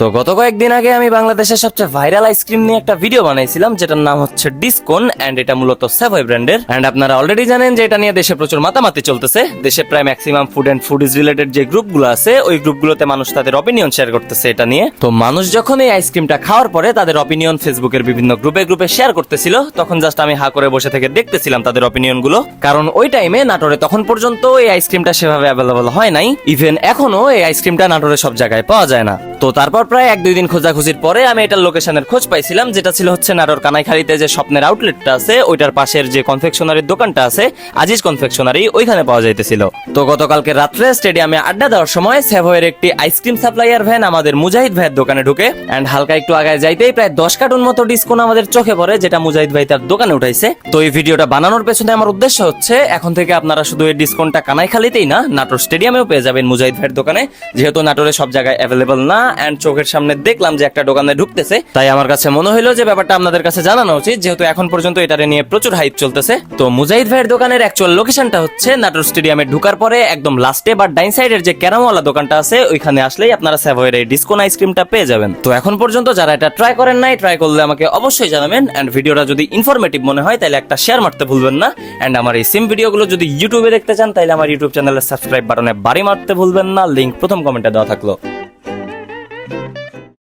তো গত কয়েকদিন আগে আমি বাংলাদেশের সবচেয়ে ভাইরাল আইসক্রিম নিয়ে একটা ভিডিও বানাইছিলাম, যেটার নাম হচ্ছে ডিসকন অ্যান্ড এটা মূলত সেভয় ব্র্যান্ডের অ্যান্ড আপনারা অলরেডি জানেন যে এটা নিয়ে দেশে প্রচুর মাতামাতি চলতেছে। দেশে প্রায় maximum food and food is related যে গ্রুপগুলো আছে, ওই গ্রুপগুলোতে মানুষ তাদের অপিনিয়ন শেয়ার করতেছে এটা নিয়ে। তো মানুষ যখন এই আইসক্রিমটা খাওয়ার পরে তাদের অপিনিয়ন ফেসবুকের বিভিন্ন গ্রুপে গ্রুপে শেয়ার করতেছিল, তখন জাস্ট আমি হা করে বসে থেকে দেখতেছিলাম তাদের অপিনিয়নগুলো। কারণ ওই টাইমে নাটোরে তখন পর্যন্ত এই আইসক্রিমটা সেভাবে অ্যাভেলেবল হয় নাই। ইভেন এখনও এই আইসক্রিমটা নাটোরে সব জায়গায় পাওয়া যায় না। তো তারপর প্রায় এক দুই দিন খোঁজাখুঁজির পরে আমি এটার লোকেশনের খোঁজ পাইছিলাম, যেটা ছিল হচ্ছে নাটোর কানাইখালীতে যে স্বপ্নের আউটলেটটা আছে, ওইটার পাশের যে কনফেকশনারির দোকানটা আছে, আজিজ কনফেকশনারি ওইখানে পাওয়া যাইতেছিল। তো গতকালকে রাত্রে স্টেডিয়ামে আড্ডা দেওয়ার সময় সেভয়ের একটি আইসক্রিম সাপ্লাইয়ার ভ্যান আমাদের মুজাহিদ ভাইয়ের দোকানে ঢুকে অ্যান্ড হালকা একটু আগায় যাইতেই প্রায় দশ কার্টুন মতো ডিসকাউন্ট আমাদের চোখে পড়ে, যেটা মুজাহিদ ভাই তার দোকানে উঠাইছে। তো এই ভিডিওটা বানানোর পেছনে আমার উদ্দেশ্য হচ্ছে, এখন থেকে আপনারা শুধু এই ডিসকাউন্টটা কানাইখালিতেই না, নাটোর স্টেডিয়ামেও পেয়ে যাবেন মুজাহিদ ভাইয়ের দোকানে, যেহেতু নাটোরে সব জায়গায় অ্যাভেলেবল না এন্ড চোখের সামনে দেখলাম যে একটা দোকানে ঢুকতেছে। তাই আমার কাছে মনে হলো যে ব্যাপারটা আপনাদের কাছে জানানো উচিত, যেহেতু এখন পর্যন্ত এটারে নিয়ে প্রচুর হাইপ চলতেছে। তো মুজাহিদ ভাইয়ের দোকানের অ্যাকচুয়াল লোকেশনটা হচ্ছে নাটোর স্টেডিয়ামে ঢুকার পরে একদম লাস্টে বা ডাইন সাইডের যে ক্যারামওয়ালা দোকানটা আছে, ওইখানে আসলেই আপনারা স্যাভয়ের এই ডিসকোন আইসক্রিমটা পেয়ে যাবেন। তো এখন পর্যন্ত যারা এটা ট্রাই করেন নাই ট্রাই করলে আমাকে অবশ্যই জানাবেন। এন্ড ভিডিওটা যদি ইনফরমেটিভ মনে হয়, তাহলে একটা শেয়ার মারতে ভুলবেন না। এন্ড আমার এই সিম ভিডিওগুলো যদি ইউটিউবে দেখতে চান, তাহলে আমার ইউটিউব চ্যানেলের সাবস্ক্রাইব বাটনে বাড়ি মারতে ভুলবেন না। লিঙ্ক প্রথম কমেন্টে দেওয়া থাকল। Thank you.